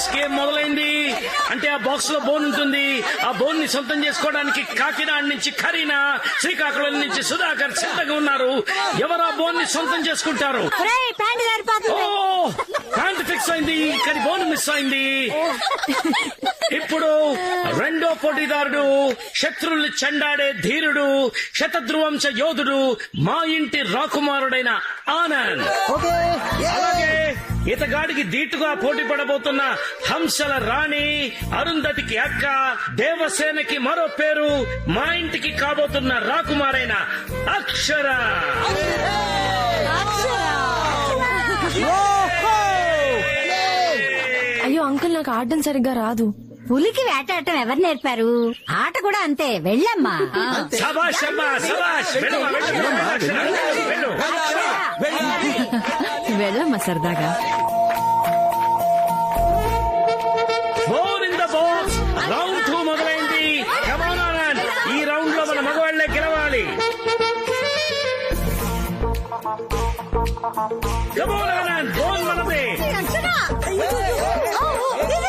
Box game మొదలైంది. అంటే ఆ బాక్స్లో బోన్ ఉంటుంది. ఆ బోన్ని సొంతం చేసుకోవడానికి కాకినాడ నుంచి కరీనా శ్రీకాకుళం నుంచి సుధాకర్ సిద్ధంగా ఉన్నారు. ఎవరు ఆ బోన్ని సొంతం చేసుకుంటారు? ప్యాంట్ ఫిక్స్ అయింది. కానీ బోన్ మిస్ అయింది. ఇప్పుడు రెండో పోటీదారుడు శత్రువుల్ని చెండాడే ధీరుడు శతధ్రువంశ యోధుడు మా ఇంటి రాకుమారుడైన ఆనంద్. అలాగే ఇతగాడికి ధీటుగా పోటీ పడబోతున్న హంసల రాణి అరుంధతికి అక్క దేవసేనకి మరో పేరు మా ఇంటికి కాబోతున్న రాకుమారైన అక్షర. అయ్యో అంకుల్ నాకు ఆడడం సరిగ్గా రాదు. పులికి వేటాడటం ఎవరు నేర్పారు? ఆట కూడా అంతే వెళ్ళమ్మా. వెళ్ళమ్మా సరదాగా. Four in the box round two మొదలైంది. Come on, ఆనంద్ ఈ రౌండ్లో మన మగవాళ్ళే గెలవాలి. Come on, ఆనంద్ బోన్ మనదే.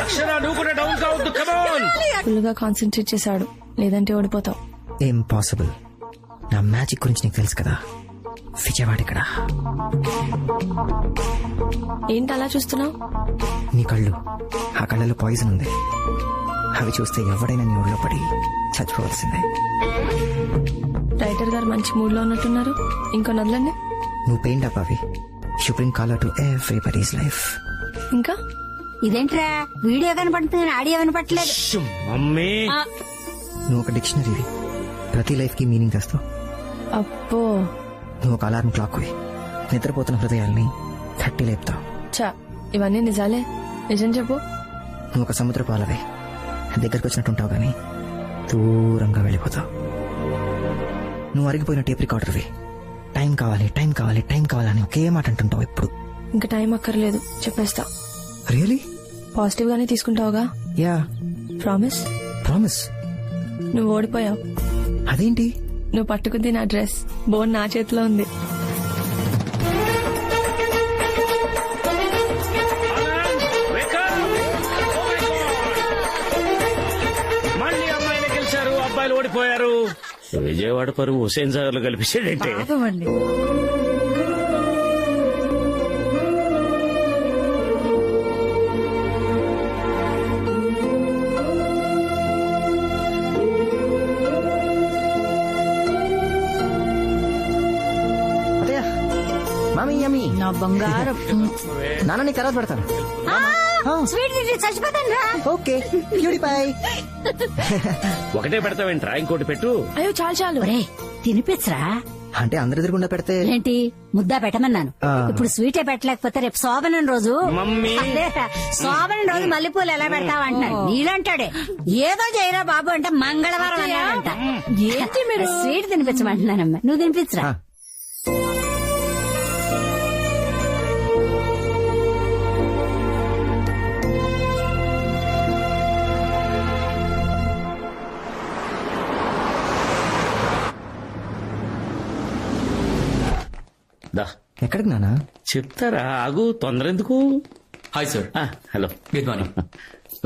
అక్షర నువ్వు కూడా డౌన్ కావద్దు. కమోన్ ఫుల్గా కాన్సన్ట్రేట్ చేశాడు. లేదంటే ఓడిపోతావు ఇంపాసిబుల్ నా మ్యాజిక్ గురించి నీకు తెలుసు కదా? విజయవాడ ఇక్కడ. ఏంటి అలా చూస్తున్నావు? నీ కళ్ళు ఆ కళ్ళలో పాయిజన్ ఉంది. అవి చూస్తే ఎవడైనా నీ ఊళ్ళో పడి చచ్చిపోవాల్సిందే. రైటర్ గారు మంచి మూడ్లో ఉన్నట్టున్నారు. ఇంకో నదులండి. నువ్వు పెయింట్ అప్ అవి. You bring colour to everybody's life ఇంకా? ఇదేంట్రా? వీడియో కనపడుతుంది ఆడియో మమ్మీ! నువ్వు ఒక డిక్షనరీవి ప్రతి లైఫ్కి మీనింగ్ తెస్తావు. అబ్బో! నువ్వు ఒక అలారం క్లాక్ నిద్రపోతున్న హృదయాల్ని తట్టి లేపుతావు. చా ఇవన్నీ నిజాలే. నిజం చెప్పు. నువ్వు ఒక సముద్ర పాలవే దగ్గరకు వచ్చినట్టు ఉంటావు కానీ దూరంగా వెళ్ళిపోతావు. నువ్వు అరిగిపోయిన టేప్ రికార్డర్వి టైం కావాలి టైం కావాలి టైం కావాలని ఒకే మాట అంటుంటావు ఎప్పుడు. ఇంకా టైం అక్కర్లేదు చెప్పేస్తా. రియలీ పాజిటివ్ గానే తీసుకుంటావుగా? యా ప్రామిస్ ప్రామిస్ నువ్వు ఓడిపోయావు. అదేంటి? నువ్వు పట్టుకుంది నా డ్రెస్. బోన్ నా చేతిలో ఉంది! మళ్ళీ అమ్మాయిలు గెలిచారు అబ్బాయిలు ఓడిపోయారు. విజయవాడ పరువు హుసేన్ సాగర్లో కలిపించాడంటే నా బంగారం నాన్న తర్వాత పెడతాను. స్వీట్ తింటే చచ్చిపోతాను రా. ఓకే క్యూడి పై ఒకటే పెడతావేంట్రా ఇంకోటి పెట్టు. అయ్యో చాలు చాలు. ఒరే తినిపించరా? అంటే అందరి ఎదురుగుండా పెడితే. ఏంటి ముద్దా పెట్టమన్నాను. ఇప్పుడు స్వీటే పెట్టలేకపోతే రేపు శోభనం రోజు. శోభనం రోజు మల్లెపూలు ఎలా పెడతావు అంటున్నాడు. నీళ్ళంటాడే ఏదో చేయరా బాబు అంటే మంగళవారం అన్నాడంట. ఏంటి మీరు? స్వీట్ తినిపించమంటున్నానమ్మా. నువ్వు తినిపించరా? ఎక్కడికి నానా? చెప్తారా? ఆగు తొందర ఎందుకు hi sir hello. Good morning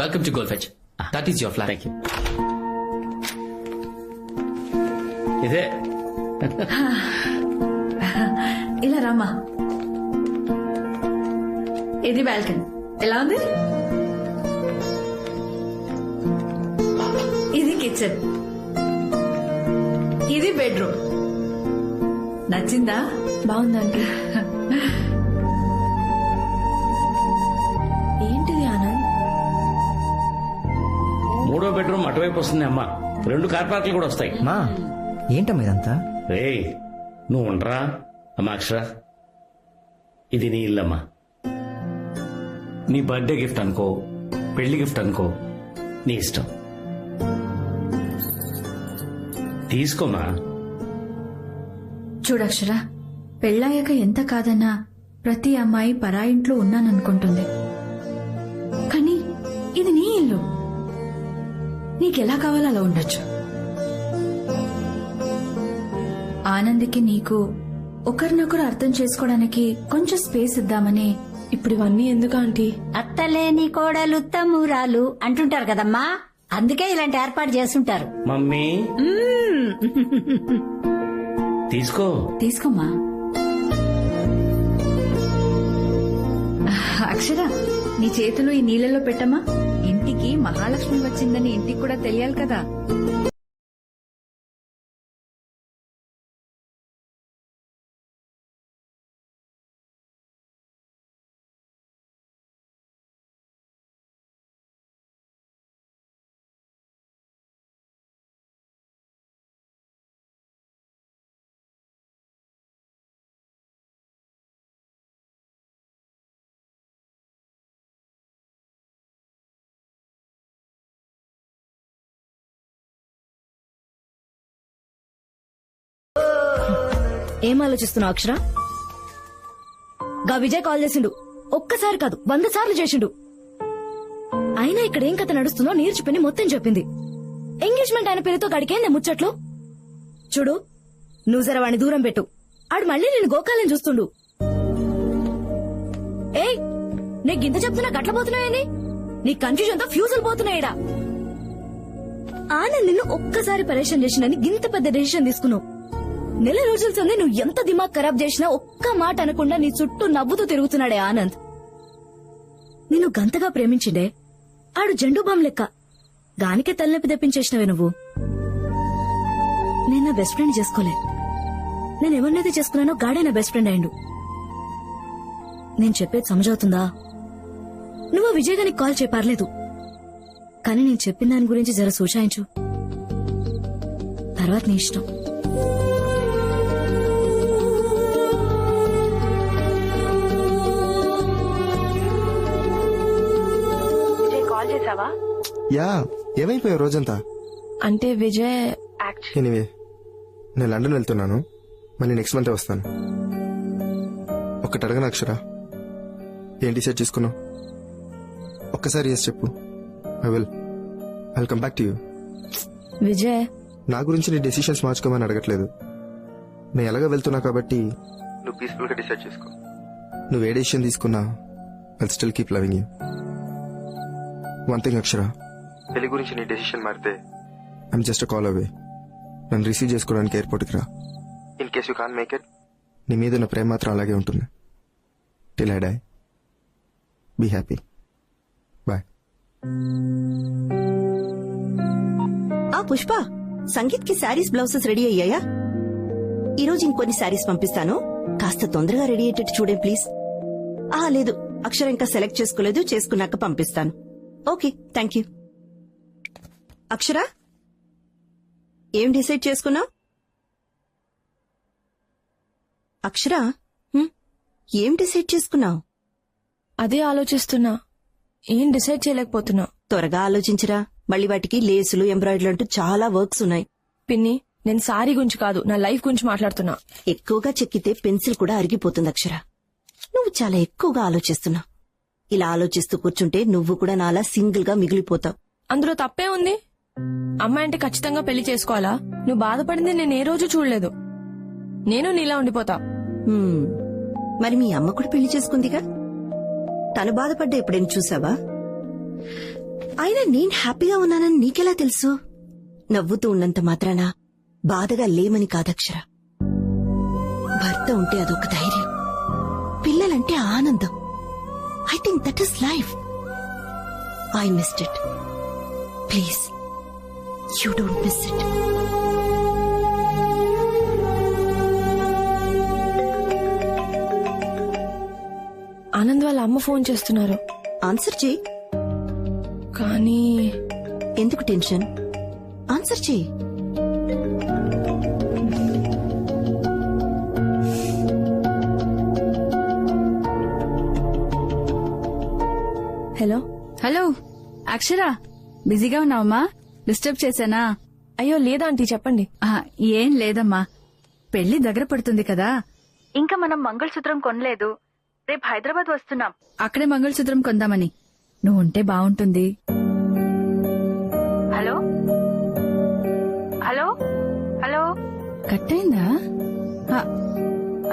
welcome to goal fetch that is your flat thank you ఇదే. ఇలా రామా ఇది బాల్కనీ. ఎలా ఉంది? ఇది కిచెన్. ఇది బెడ్రూమ్. నచ్చిందా? బాగుందండి. ఏంటిది ఆనంద్? మూడో బెడ్రూమ్ అటువైపు వస్తుంది అమ్మా. రెండు కార్ పార్కులు కూడా వస్తాయి. మా ఏంటమ్మా ఇదంతా? రేయ్ నువ్వు ఉండరా? అమ్మా అక్షర. ఇది నీ ఇల్లమ్మా. నీ బర్త్డే గిఫ్ట్ అనుకో పెళ్ళి గిఫ్ట్ అనుకో నీ ఇష్టం. తీసుకోమా చూడక్షరా పెళ్ళాయాక ఎంత కాదన్నా ప్రతి అమ్మాయి పరాయింట్లో ఉన్నాననుకుంటుంది. కానీ ఇది నీ ఇల్లు. నీకెలా కావాలో అలా ఉండొచ్చు. ఆనందికి నీకు ఒకరినొకరు అర్థం చేసుకోవడానికి కొంచెం స్పేస్ ఇద్దామని ఇప్పుడు ఇవన్నీ ఎందుకు ఆంటీ? అత్తలేని కోడలు తమ్మురాలు అంటుంటారు కదమ్మా. అందుకే ఇలాంటి ఏర్పాటు చేస్తుంటారు. మమ్మీ. తీసుకో. తీసుకోమ్మా. అక్షర నీ చేతులు ఈ నీళ్ళలో పెట్టమ్మా. ఇంటికి మహాలక్ష్మి వచ్చిందని ఇంటికి కూడా తెలియాలి కదా. ఏం ఆలోచిస్తున్నావు అక్షర? గా విజయ్ కాల్ చేసిండు. ఒక్కసారి కాదు వంద సార్లు చేసిండు. అయినా ఇక్కడ ఏం కథ నడుస్తుందో నేర్చుకుని మొత్తం చెప్పింది. ఎంగేజ్మెంట్ అయిన పేరుతో గడికేందే ముచ్చట్లు? చూడు నువ్వు జర వాణ్ణి దూరం పెట్టు. ఆడు మళ్ళీ నేను గోకాలని చూస్తుండు. ఏయ్ నీ గింత చెప్తున్నా గట్ల పోతున్నాయని నీ కన్ఫ్యూజన్తో ఫ్యూజులు పోతున్నాయిడా ఆనంద్ నిన్ను ఒక్కసారి పరేషన్ చేసినని గింత పెద్ద డెసిషన్ తీసుకున్నావు. నెల రోజుల సంది నువ్వు ఎంత దిమాగ్ ఖరాబ్ చేసినా ఒక్క మాట అనకుండా నీ చుట్టూ నవ్వుతూ తిరుగుతున్నాడే ఆనంద్. నిన్ను గంతగా ప్రేమించిండే ఆడు జెండు బామ్ లెక్క. దానికే తలనొప్పి తెప్పించేసినవే నువ్వు. నేను నా బెస్ట్ ఫ్రెండ్ చేసుకోలే. నేను ఎవరినైతే చేసుకున్నానో గాడే నా బెస్ట్ ఫ్రెండ్ అయిండు. నేను చెప్పేది సమజవుతుందా? నువ్వు విజయ్ గారికి కాల్ చేపర్లేదు. కానీ నేను చెప్పిన దాని గురించి జర సూచాయించు. తర్వాత నీ ఇష్టం. యా ఏమైపోయావు రోజంతా? అంటే విజయ్ ఎనివే నేను లండన్ వెళ్తున్నాను. మళ్ళీ నెక్స్ట్ మంత్ వస్తాను. ఒక్కటి అడగను అక్షర? ఏం డిసైడ్ చేసుకున్నావు? ఒక్కసారి ఎస్ చెప్పు. I will I come back to you Vijay నా గురించి నీ డెసిషన్స్ మార్చుకోమని అడగట్లేదు. నేను ఎలాగ వెళ్తున్నా కాబట్టి నువ్వు పీస్ఫుల్గా డిసైడ్ చేసుకో. నువ్వు ఏ డెసిషన్ తీసుకున్నా I still keep loving you one thing Akshara పెళ్ళి గురించి నీ డెసిషన్ మారితే ఐమ్ జస్ట్ కాల్ అవే నన్ను రిసీవ్ చేసుకోవడానికి ఎయిర్పోర్ట్కి రా. In case you can make it నీ మీద ఉన్న ప్రేమ మాత్రం అలాగే ఉంటుంది. Till I die be happy bye ఆ పుష్ప సంగీత్కి శారీస్ బ్లౌజెస్ రెడీ అయ్యాయా? ఈరోజు ఇంకొన్ని శారీస్ పంపిస్తాను. కాస్త తొందరగా రెడీ అయ్యేటట్టు చూడే ప్లీజ్ ఆ లేదు. అక్షర ఇంకా సెలెక్ట్ చేసుకోలేదు చేసుకున్నాక పంపిస్తాను. Okay thank you. అక్షర? ఏం డిసైడ్ చేసుకున్నావు? అక్షర? ఏం డిసైడ్ చేసుకున్నావు? అదే ఆలోచిస్తున్నా. ఏం డిసైడ్ చేయలేకపోతున్నా త్వరగా ఆలోచించరా. మళ్ళీ వాటికి లేసులు ఎంబ్రాయిడరీ అంటూ చాలా వర్క్స్ ఉన్నాయి. పిన్ని నేను సారీ గురించి కాదు నా లైఫ్ గురించి మాట్లాడుతున్నా. ఎక్కువగా చెక్కితే పెన్సిల్ కూడా అరిగిపోతుంది అక్షర. నువ్వు చాలా ఎక్కువగా ఆలోచిస్తున్నావు. ఇలా ఆలోచిస్తూ కూర్చుంటే నువ్వు కూడా నాలా సింగిల్గా మిగిలిపోతావు. అందులో తప్పే ఉంది. అమ్మాయి అంటే ఖచ్చితంగా పెళ్ళి చేసుకోవాలా? నువ్వు బాధపడింది నేను ఏ రోజు చూడలేదు. నేను నీలా ఉండిపోతా. హ్మ్. మరి మీ అమ్మ కూడా పెళ్ళి చేసుకుందిగా? తను బాధపడ్డా ఎప్పుడైనా చూసావా? అయినా నేను హ్యాపీగా ఉన్నానని నీకెలా తెలుసు? నవ్వుతూ ఉన్నంత మాత్రాన బాధగా లేమని కాదక్షర భర్త ఉంటే అదొక ధైర్యం. పిల్లలంటే ఆనందం. I think that is life I missed it please you don't miss it Anand వాళ్ళ అమ్మ ఫోన్ చేస్తున్నారు. ఆన్సర్ చేయి. కానీ ఎందుకు టెన్షన్? ఆన్సర్ చేయి. హలో? హలో అక్షర బిజీగా ఉన్నావమ్మా? డిస్టర్బ్ చేశానా? అయ్యో లేదా ఆంటీ చెప్పండి. ఆ, ఏం లేదమ్మా. పెళ్ళి దగ్గర పడుతుంది కదా. ఇంకా మనం మంగళసూత్రం కొనలేదు. రేపు హైదరాబాద్ వస్తున్నాం. అక్కడే మంగళసూత్రం కొందామని. నువ్వు ఉంటే బాగుంటుంది. హలో? హలో? హలో? కట్టయిందా? ఆ,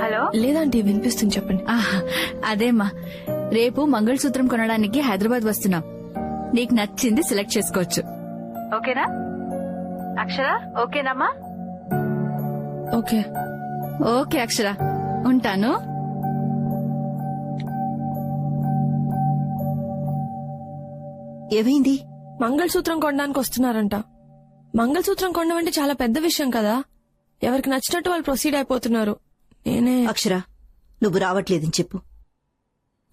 హలో? లేదంటీ వినిపిస్తుంది చెప్పండి. ఆహా, అదేమ్మా. రేపు మంగళసూత్రం కొనడానికి హైదరాబాద్ వస్తున్నాం. నీకు నచ్చింది సెలెక్ట్ చేసుకోవచ్చు. ఓకేనా? అక్షర ఓకేనమ్మా? ఓకే. ఓకే అక్షర. ఉంటాను. ఏమైంది? మంగళసూత్రం కొనడానికి వస్తున్నారంట. మంగళసూత్రం కొనడం అంటే చాలా పెద్ద విషయం కదా. ఎవరికి నచ్చినట్టు వాళ్ళు ప్రొసీడ్ అయిపోతున్నారు. నేనే అక్షర నువ్వు రావట్లేదని చెప్పు.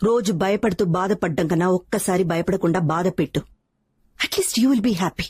రోజు భయపడుతూ బాధపడ్డం కన్నా ఒక్కసారి భయపడకుండా బాధ పెట్టు at least you will be happy